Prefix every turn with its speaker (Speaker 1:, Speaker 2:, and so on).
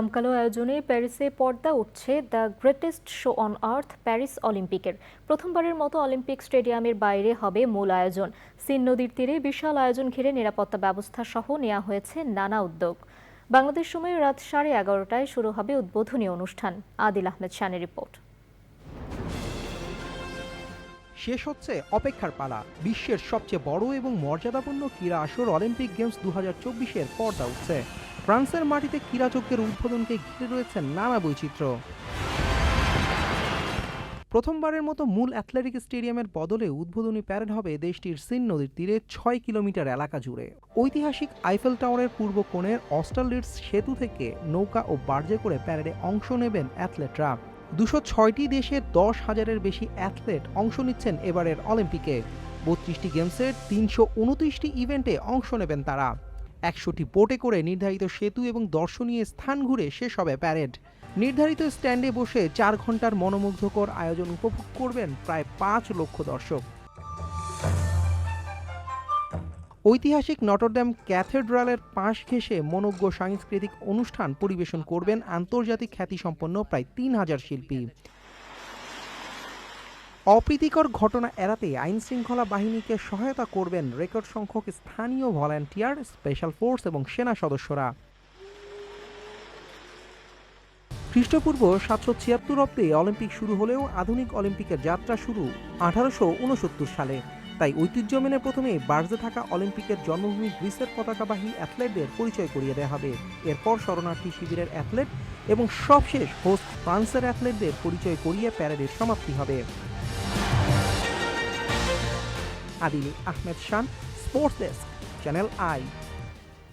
Speaker 1: জমকালো আয়োজনে প্যারিসে পর্দা উঠছে the greatest show on earth Paris অলিম্পিকের। প্রথমবারের মতো অলিম্পিক স্টেডিয়ামের বাইরে হবে মূল আয়োজন। সিন নদীর তীরে বিশাল আয়োজন ঘিরে নিরাপত্তা ব্যবস্থা সহ নেওয়া হয়েছে নানা উদ্যোগ। বাংলাদেশ সময় রাত সাড়ে এগারোটায় শুরু হবে উদ্বোধনী অনুষ্ঠান। আদিল আহমেদ শানের রিপোর্ট।
Speaker 2: শেষ হচ্ছে অপেক্ষার পালা। বিশ্বের সবচেয়ে বড় এবং মর্যাদাপূর্ণ ক্রীড়া আসর অলিম্পিক গেমস দু হাজার চব্বিশের পর্দা উঠছে। ফ্রান্সের মাটিতে ক্রীড়াযজ্ঞের উদ্বোধনকে ঘিরে রয়েছে নানা বৈচিত্র্য। প্রথমবারের মতো মূল অ্যাথলেটিক স্টেডিয়ামের বদলে উদ্বোধনী প্যারেড হবে দেশটির সিন নদীর তীরে ছয় কিলোমিটার এলাকা জুড়ে। ঐতিহাসিক আইফেল টাওয়ারের পূর্ব কোণের অস্টারলিটস সেতু থেকে নৌকা ও বার্জে করে প্যারেডে অংশ নেবেন অ্যাথলেটরা। দুশো ছয়টি দেশের দশ হাজারের বেশি অ্যাথলেট অংশ নিচ্ছেন এবারের অলিম্পিকে। বত্রিশটি গেমসের তিনশো উনত্রিশটি ইভেন্টে অংশ নেবেন তারা। একশোটি বোটে করে নির্ধারিত সেতু এবং দর্শনীয় স্থান ঘুরে শেষ হবে প্যারেড। নির্ধারিত স্ট্যান্ডে বসে চার ঘণ্টার মনোমুগ্ধকর আয়োজন উপভোগ করবেন প্রায় পাঁচ লক্ষ দর্শক। ঐতিহাসিক নটরড্যাম ক্যাথেড্রালের পাশ ঘেঁষে মনোজ্ঞ সাংস্কৃতিক অনুষ্ঠান পরিবেশন করবেন আন্তর্জাতিক খ্যাতিসম্পন্ন প্রায় তিন হাজার শিল্পী। অপ্রীতিকর ঘটনা এড়াতে আইন শৃঙ্খলা বাহিনীকে সহায়তা করবেন রেকর্ড সংখ্যক স্থানীয় ভলান্টিয়ার, স্পেশাল ফোর্স এবং সেনা সদস্যরা। খ্রিস্টপূর্ব সাতশো ছিয়াত্তর অব্দে অলিম্পিক শুরু হলেও আধুনিক অলিম্পিকের যাত্রা শুরু আঠারোশো উনসত্তর সালে। তাই ঐতিহ্য মেনে প্রথমে বার্জে থাকা অলিম্পিকের জন্মভূমি গ্রিসের পতাকাবাহী অ্যাথলেটদের পরিচয় করিয়ে দেওয়া হবে। এরপর শরণার্থী শিবিরের অ্যাথলেট এবং সবশেষ হোস্ট ফ্রান্সের অ্যাথলেটদের পরিচয় করিয়ে প্যারেডের সমাপ্তি হবে। Adil Ahmed Shan sports desk channel I